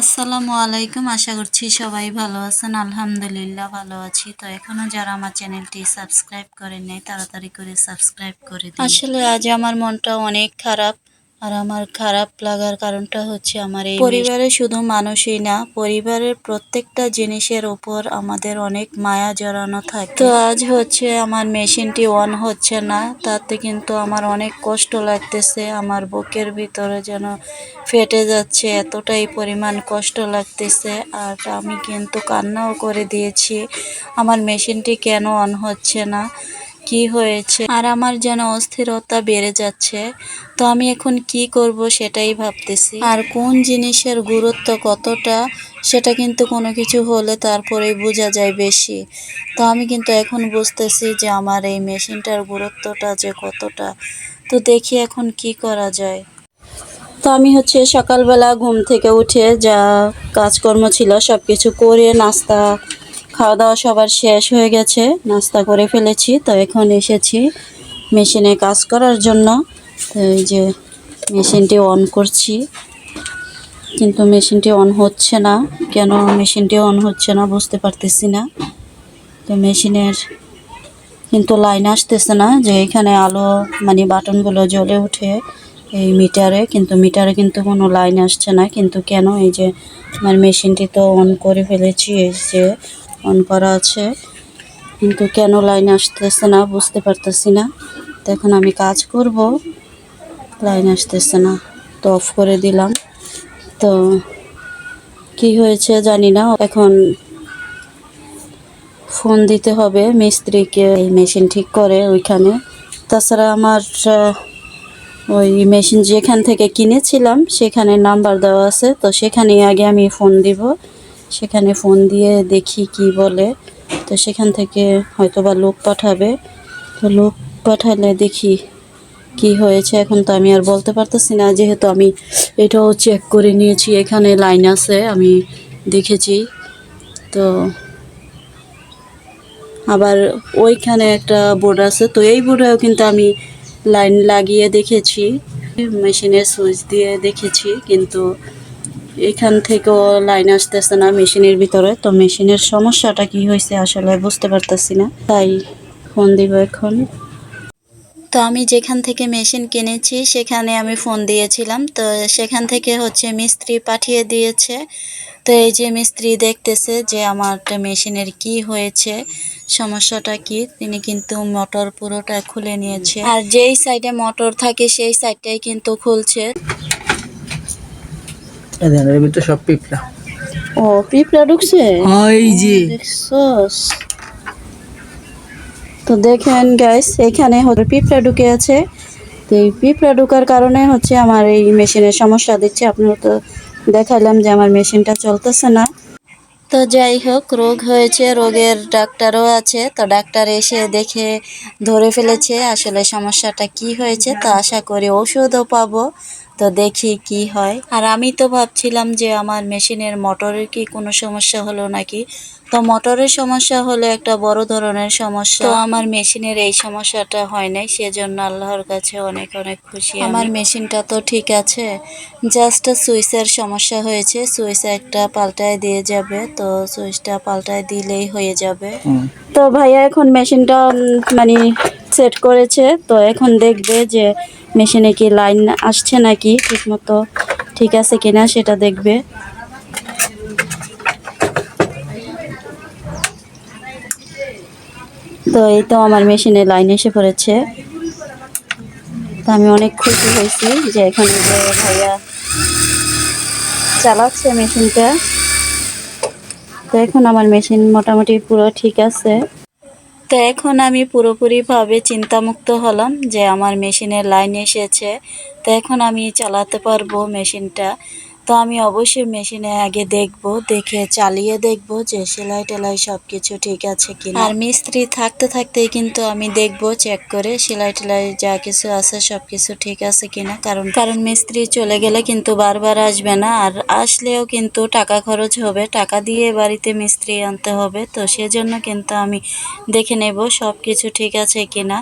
আসসালামু আলাইকুম। আশা করছি সবাই ভালো আছেন। আলহামদুলিল্লাহ ভালো আছি। তো এখনও যারা আমার চ্যানেলটি সাবস্ক্রাইব করেন নাই, তাড়াতাড়ি করে সাবস্ক্রাইব করে আসলে আজ আমার মনটা অনেক খারাপ। আর আমার খারাপ লাগার কারণটা হচ্ছে আমার এই পরিবারে শুধু মানুষই না, পরিবারের প্রত্যেকটা জিনিসের উপর আমাদের অনেক মায়া জড়ানো থাকে। তো আজ হচ্ছে আমার মেশিনটি অন হচ্ছে না, তাতে কিন্তু আমার অনেক কষ্ট লাগতেছে, আমার বুকের ভিতরে যেন ফেটে যাচ্ছে, এতটাই পরিমাণ কষ্ট লাগতেছে, আর আমি কিন্তু কান্নাও করে দিয়েছি। আমার মেশিনটি কেন অন হচ্ছে না? কি হয়েছে? আর আমার যেন অস্থিরতা বেড়ে যাচ্ছে। তো আমি এখন কি করব সেটাই ভাবতেছি। আর কোন জিনিসের গুরুত্ব কতটা, সেটা কিন্তু কোনো কিছু হলে তারপরেই বোঝা যায় বেশি। তো আমি কিন্তু এখন বুঝতেছি যে আমার এই মেশিনটার গুরুত্বটা যে কতটা। তো দেখি এখন কি করা যায়। তো আমি হচ্ছে সকালবেলা ঘুম থেকে উঠে যা কাজকর্ম ছিল সব কিছু করে নাস্তা খাওয়া দাওয়া সবার শেষ হয়ে গেছে, নাস্তা করে ফেলেছি, তো এখন এসেছি মেশিনে কাজ করার জন্য। তো এই যে মেশিনটি অন করছি, কিন্তু মেশিনটি অন হচ্ছে না। কেন মেশিনটি অন হচ্ছে না বুঝতে পারতেছি না। তো মেশিনের কিন্তু লাইন আসতেছে না যে এখানে আলো মানে বাটনগুলো জ্বলে উঠে এই মিটারে, কিন্তু মিটারে কিন্তু কোনো লাইন আসছে না। কিন্তু কেন এই যে আমার মেশিনটি তো অন করে ফেলেছি, এই যে অন করা আছে। কিন্তু কেন লাইন আসতেছে না বুঝতে পারতেছি না। তো এখন আমি কাজ করব, লাইন আসতেছে না, তো অফ করে দিলাম। তো কি হয়েছে জানি না, এখন ফোন দিতে হবে মিস্ত্রিকে, এই মেশিন ঠিক করে ওইখানে। তাছাড়া আমার ওই মেশিন যেখান থেকে কিনেছিলাম, সেখানে নাম্বার দেওয়া আছে, তো সেখানে আগে আমি ফোন দিব। সেখানে ফোন দিয়ে দেখি কি বলে। তো সেখান থেকে হয়তো বা লোক পাঠাবে। তো লোক পাঠালে দেখি কি হয়েছে। এখন তো আমি আর বলতে পারতেছি না। যেহেতু আমি এটাও চেক করে নিয়েছি, এখানে লাইন আছে, আমি দেখেছি। তো আবার ওইখানে একটা বোর্ড আছে। তো এই বোর্ডেও কিন্তু আমি লাইন লাগিয়ে দেখেছি। মেশিনের সুইচ দিয়ে দেখেছি, কিন্তু এখান থেকেও লাইন আসতেছে না মেশিনের ভিতরে। তো মেশিনের সমস্যাটা কি হয়েছে আসলে বুঝতে পারতেছি না। তাই ফোন দিব এখন। তো আমি যেখান থেকে মেশিন কিনেছি, সেখানে আমি ফোন দিয়েছিলাম। তো সেখান থেকে হচ্ছে মিস্ত্রি পাঠিয়ে দিয়েছে। তো এই যে মিস্ত্রি দেখতেছে যে আমার মেশিনের কি হয়েছে, সমস্যাটা কি, তিনি কিন্তু মোটর পুরোটা খুলে নিয়েছে। আর যেই সাইডে মোটর থাকে, সেই সাইডটাই কিন্তু খুলছে। দেখেন এর ভিতরে সব পিঁপড়া। ও পিঁপড়া ঢুকছে? এই যে। দেখছস। তো দেখেন গাইস এখানে হচ্ছে পিঁপড়া ঢুকে আছে। তো এই পিঁপড়া ঢুকার কারণে হচ্ছে আমার এই মেশিনের সমস্যা দিচ্ছে। আপনারা তো দেখালাম যে আমার মেশিনটা চলতেছে না। তো যাই হোক রোগ হয়েছে রোগের ডাক্তারও আছে। তো ডাক্তার এসে দেখে ধরে ফেলেছে আসলে সমস্যাটা কি হয়েছে। তো আশা করি ওষুধও পাবো। তো দেখি কি হয়। আর আমি তো ভাবছিলাম যে আমার মেশিনের মোটরের কি কোনো সমস্যা হলো নাকি? তো মোটরের সমস্যা হলে একটা বড় ধরনের সমস্যা। তো আমার মেশিনের এই সমস্যাটা হয় নাই সেজন্য আল্লাহর কাছে অনেক অনেক খুশি আমার মেশিনটা তো ঠিক আছে জাস্ট সুইচের সমস্যা হয়েছে সুইচ একটা পাল্টায় দিয়ে যাবে তো সুইচটা পাল্টায় দিলেই হয়ে যাবে। তো ভাইয়া এখন মেশিনটা মানে সেট করেছে তো এখন দেখবে যে মেশিনে কি লাইন আসছে নাকি ঠিকমতো ঠিক আছে কিনা সেটা দেখবে। তো এই তো আমার মেশিনে লাইন এসে পড়েছে। তো আমি অনেক খুশি হয়েছি যে এখানে যে ভাইয়া চালাচ্ছে মেশিনটা। তো এখন আমার মেশিন মোটামুটি পুরো ঠিক আছে। তো এখন আমি পুরোপুরিভাবে চিন্তামুক্ত হলাম যে আমার মেশিনের লাইন এসেছে। তো এখন আমি চালাতে পারব মেশিনটা। তো আমি অবশ্যই মেশিনে আগে দেখব, দেখে চালিয়ে দেখব যে সেলাই টেলাই সব কিছু ঠিক আছে কিনা। আর মিস্ত্রি থাকতে থাকতেই কিন্তু আমি দেখব চেক করে সেলাই টেলাই যা কিছু আছে সব কিছু ঠিক আছে কিনা। কারণ কারণ মিস্ত্রি চলে গেলে কিন্তু বারবার আসবে না, আর আসলেও কিন্তু টাকা খরচ হবে। টাকা দিয়ে বাড়িতে মিস্ত্রি আনতে হবে, তো সেজন্য কিন্তু আমি দেখে নেব সব কিছু ঠিক আছে কিনা।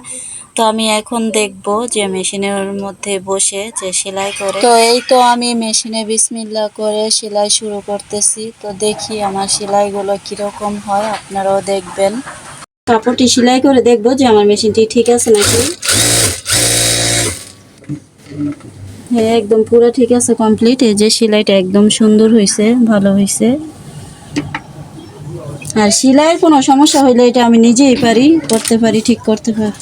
তো আমি এখন দেখব যে মেশিনের মধ্যে বসে যে সেলাই করে। তো এই তো আমি মেশিনে বিসমিল্লা করে সেলাই শুরু করতেছি। তো দেখি আমার সেলাইগুলো কীরকম হয়, আপনারাও দেখবেন। কাপড়টি সেলাই করে দেখব যে আমার মেশিনটি ঠিক আছে নাকি? হ্যাঁ একদম পুরো ঠিক আছে, কমপ্লিট। এই যে সেলাইটা একদম সুন্দর হয়েছে ভালো হয়েছে আর সেলাইয়ের কোনো সমস্যা হইলে এটা আমি নিজেই পারি, করতে পারি, ঠিক করতে পারি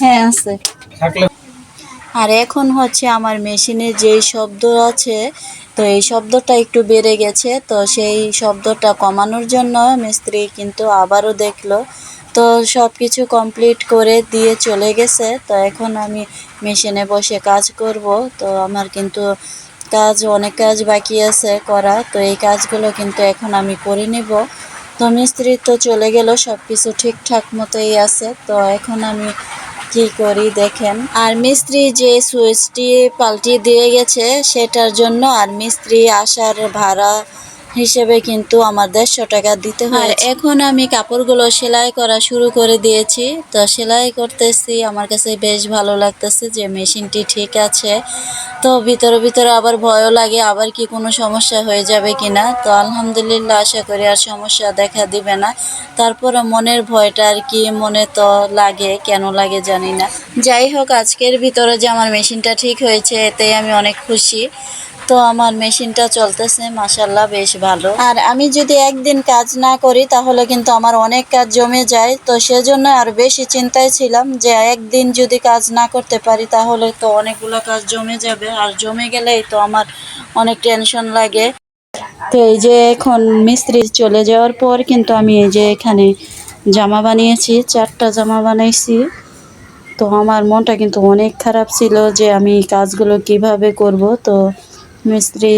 হ্যাঁ আছে। আর এখন হচ্ছে আমার মেশিনে যেই শব্দ আছে তো এই শব্দটা একটু বেড়ে গেছে তো সেই শব্দটা কমানোর জন্য মিস্ত্রি কিন্তু আবারও দেখল। তো সব কিছু কমপ্লিট করে দিয়ে চলে গেছে তো এখন আমি মেশিনে বসে কাজ করব। তো আমার কিন্তু কাজ অনেক কাজ বাকি আছে করা তো এই কাজগুলো কিন্তু এখন আমি করে নেব। তো মিস্ত্রি তো চলে গেল সব কিছু ঠিকঠাক মতোই আছে। তো এখন আমি কি করি দেখেন। আর মিস্ত্রি যে সুইচটি পাল্টিয়ে দিয়ে গেছে, সেটার জন্য আর মিস্ত্রি আসার ভাড়া হিসেবে কিন্তু আমার দেড়শো টাকা দিতে হয় এখন আমি কাপড়গুলো সেলাই করা শুরু করে দিয়েছি। তো সেলাই করতেছি আমার কাছে বেশ ভালো লাগতেছে যে মেশিনটি ঠিক আছে। তো ভিতরে ভিতরে আবার ভয়ও লাগে আবার কি কোনো সমস্যা হয়ে যাবে কিনা। তো আলহামদুলিল্লাহ আশা করি আর সমস্যা দেখা দিবে না। তারপরে মনের ভয়টা আর কি মনে তো লাগে কেন লাগে জানি না। যাই হোক আজকের ভিতরে যে আমার মেশিনটা ঠিক হয়েছে এতে আমি অনেক খুশি। তো আমার মেশিনটা চলতেছে মাসাল্লাহ বেশ ভালো। আর আমি যদি একদিন কাজ না করি, তাহলে কিন্তু আমার অনেক কাজ জমে যায়। তো সেজন্য আর বেশি চিন্তায় ছিলাম যে একদিন যদি কাজ না করতে পারি, তাহলে তো অনেকগুলো কাজ জমে যাবে। আর জমে গেলেই তো আমার অনেক টেনশন লাগে। তো এই যে এখন মিস্ত্রি চলে যাওয়ার পর কিন্তু আমি এই যে এখানে জামা বানিয়েছি, চারটা জামা বানাইছি। তো আমার মনটা কিন্তু অনেক খারাপ ছিল যে আমি কাজগুলো কীভাবে করব। তো মিস্ত্রি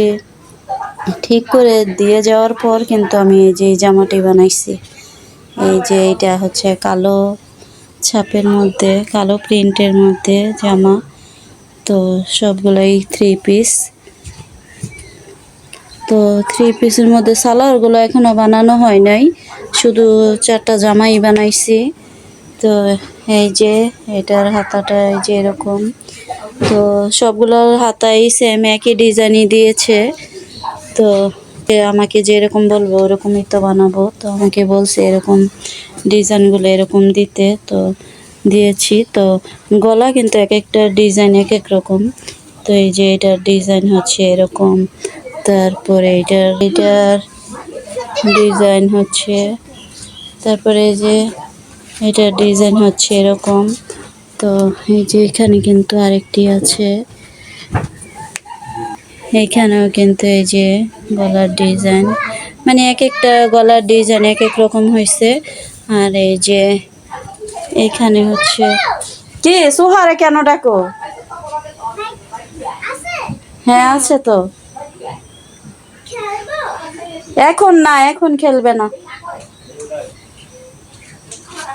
ঠিক করে দিয়ে যাওয়ার পর কিন্তু আমি এই যে জামাটি বানাইছি। এই যে এটা হচ্ছে কালো ছাপের মধ্যে, কালো প্রিন্টের মধ্যে জামা। তো সবগুলোই থ্রি পিস তো থ্রি পিসের মধ্যে সালোয়ারগুলো এখনও বানানো হয় নাই। শুধু চারটা জামাই বানাইছি। তো এই যে এটার হাতাটা এই যে এরকম। তো সবগুলোর হাতাই সেম একই ডিজাইনই দিয়েছে। তো আমাকে যেরকম বলব, ওরকমই তো বানাবো। তো আমাকে বলছে এরকম ডিজাইনগুলো এরকম দিতে। তো দিয়েছি। তো গলা কিন্তু এক একটা ডিজাইন এক এক রকম। তো এই যে এটার ডিজাইন হচ্ছে এরকম। তারপরে এটার এটার ডিজাইন হচ্ছে। তারপরে এই যে এটার ডিজাইন হচ্ছে এরকম। তো এই যে এখানে কিন্তু আরেকটি আছে। এখানেও কিন্তু এই যে গলার ডিজাইন। মানে এক একটা গলার ডিজাইন এক এক রকম হয়েছে আর এই যে এখানে হচ্ছে কি? সোহারে কেন ডাকো? হ্যাঁ আছে তো। এখন না, এখন খেলবে না।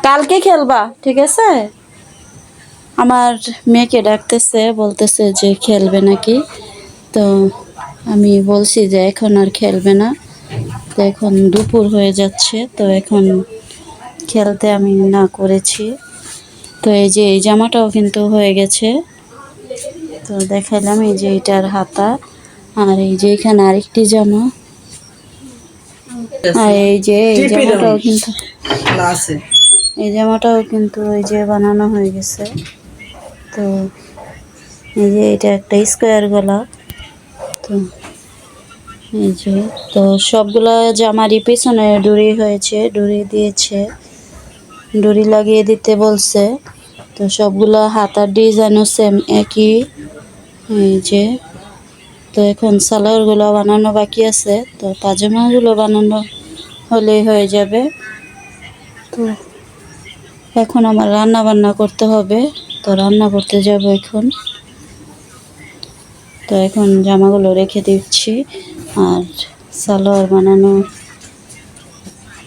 কালকে খেলবা, ঠিক আছে? আমার মেয়েকে ডাকতেছে বলতেছে যে খেলবে নাকি। তো আমি বলছি যে এখন আর খেলবে না। তো এখন দুপুর হয়ে যাচ্ছে তো এখন খেলতে আমি না করেছি। তো এই যে এই জামাটাও কিন্তু হয়ে গেছে। তো দেখাইলাম এই যে এটার হাতা আর এই যে এখানে আরেকটি জামা। আর এই যে এই জামাটাও কিন্তু এই জামাটাও কিন্তু ওই যে বানানো হয়ে গেছে। তো এই যে এটা একটা স্কোয়ার গলা। তো এই যে, তো সবগুলো জামারই পিছনে ডুরি হয়েছে ডুরি দিয়েছে। ডুরি লাগিয়ে দিতে বলছে। তো সবগুলো হাতার ডিজাইনও সেম একই। এই যে, তো এখন সালোয়ারগুলো বানানো বাকি আছে। তো পাজামাগুলো বানানো হলেই হয়ে যাবে। তো এখন আমার রান্না বান্না করতে হবে। তো রান্না করতে যাব এখন। তো এখন জামাগুলো রেখে দিচ্ছি। আর সালোয়ার বানানো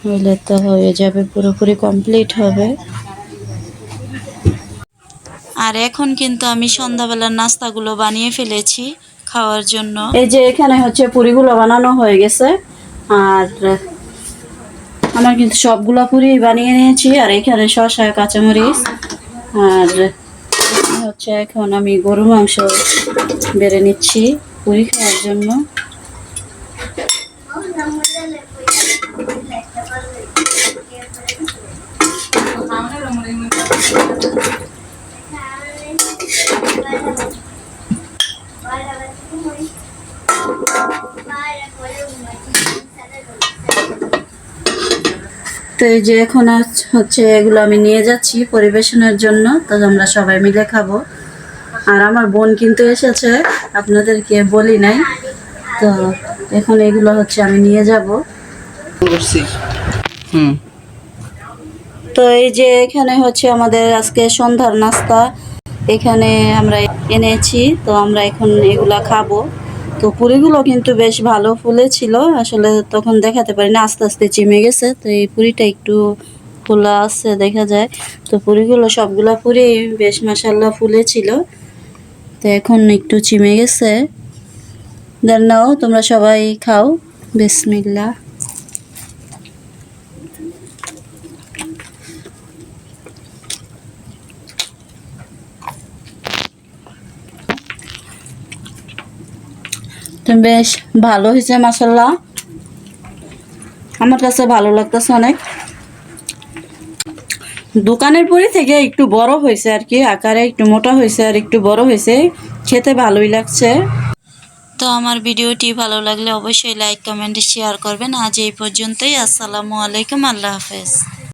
হইলে তো হয়ে যাবে, পুরোপুরি কমপ্লিট হবে। আর এখন কিন্তু আমি সন্ধ্যাবেলার নাস্তাগুলো বানিয়ে ফেলেছি খাওয়ার জন্য। এই যে এখানে হচ্ছে পুরিগুলো বানানো হয়ে গেছে। আর আমার কিন্তু সবগুলো পুরি বানিয়ে নিয়েছি। আর এখানে শসা, কাঁচামরিচ, আর হচ্ছে এখন আমি গরু মাংস বেড়ে নিচ্ছি পুরি খাওয়ার জন্য। তো এই যে এখন হচ্ছে এগুলো আমি নিয়ে যাচ্ছি পরিবেশনের জন্য তো আমরা সবাই মিলে খাব। আর আমার বোন কিন্তু এসেছে আপনাদেরকে বলি নাই। তো এখন এগুলো হচ্ছে আমি নিয়ে যাব। হুম। তো এই যে এখানে হচ্ছে আমাদের আজকে সন্ধ্যার নাস্তা। এখানে আমরা এনেছি তো আমরা এখন এগুলা খাব। তো পুরিগুলো কিন্তু বেশ ভালো ফুলেছিল আসলে তখন দেখাতে পারি না আস্তে আস্তে চিমে গেছে। তো এই পুরিটা একটু খোলা আছে দেখা যায়। তো পুরিগুলো সবগুলো পুরি বেশ মাসাল্লাহ ফুলেছিল তো এখন একটু চিমে গেছে। দেন নাও, তোমরা সবাই খাও। বিসমিল্লা বেশ ভালো হয়েছে মাসাল্লাহ আমার কাছে ভালো লাগতেছে অনেক। দোকানের পরে থেকে একটু বড় হয়েছে আর কি, আকারে একটু মোটা হয়েছে আর একটু বড় হয়েছে। খেতে ভালোই লাগছে। তো আমার ভিডিওটি ভালো লাগলে অবশ্যই লাইক, কমেন্ট শেয়ার করবেন। আজ এই পর্যন্তই। আসসালামু আলাইকুম, আল্লাহ হাফেজ।